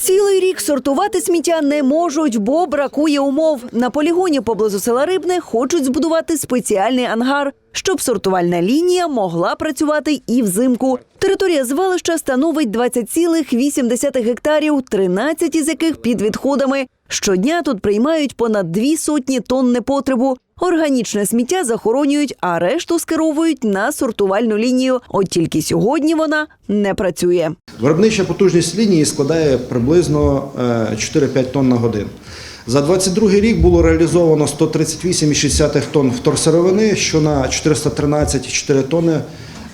Цілий рік сортувати сміття не можуть, бо бракує умов. На полігоні поблизу села Рибне хочуть збудувати спеціальний ангар, щоб сортувальна лінія могла працювати і взимку. Територія звалища становить 20,8 гектарів, 13 із яких під відходами. Щодня тут приймають понад дві сотні тонн непотребу. Органічне сміття захоронюють, а решту скеровують на сортувальну лінію. От тільки сьогодні вона не працює. Виробнича потужність лінії складає приблизно е, 4-5 тонн на годину. За 22 рік було реалізовано 138,6 тонн вторсировини, що на 413,4 тонни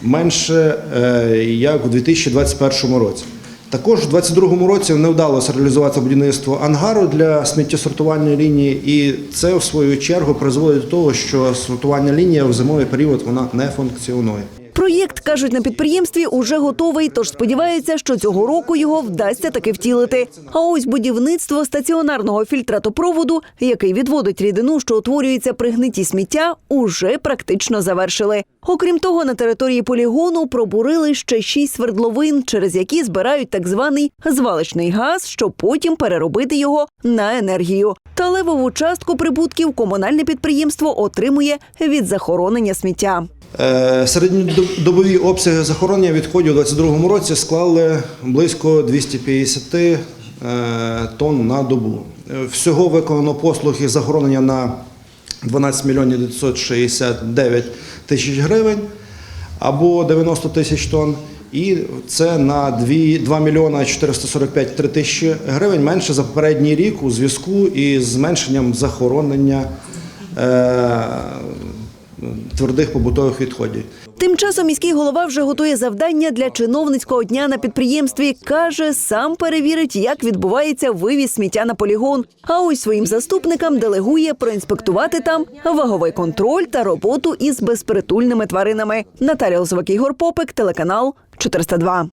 менше, е, як у 2021 році. Також у 2022 році не вдалося реалізувати будівництво ангару для сміттєсортувальної лінії, і це в свою чергу призводить до того, що сортувальна лінія в зимовий період вона не функціонує. Проєкт кажуть на підприємстві уже готовий, тож сподіваються, що цього року його вдасться таки втілити. А ось будівництво стаціонарного фільтратопроводу, який відводить рідину, що утворюється при гниті сміття, уже практично завершили. Окрім того, на території полігону пробурили ще шість свердловин, через які збирають так званий звалищний газ, щоб потім переробити його на енергію. Та левову частку прибутків комунальне підприємство отримує від захоронення сміття. Е, Середньодобові обсяги захоронення відходів у 2022 році склали близько 250 е, тонн на добу. Е, Всього виконано послуг із захоронення на 12 мільйонів 969 тисяч гривень або 90 тисяч тонн. І це на 2, 2 мільйона 445 3 тисячі гривень менше за попередній рік у зв'язку із зменшенням захоронення твердих побутових відходів. Тим часом міський голова вже готує завдання для чиновницького дня на підприємстві. каже, сам перевірить, як відбувається вивіз сміття на полігон. А ось своїм заступникам делегує проінспектувати там ваговий контроль та роботу із безпритульними тваринами. Лозовик, Ігор Попик, телеканал 402.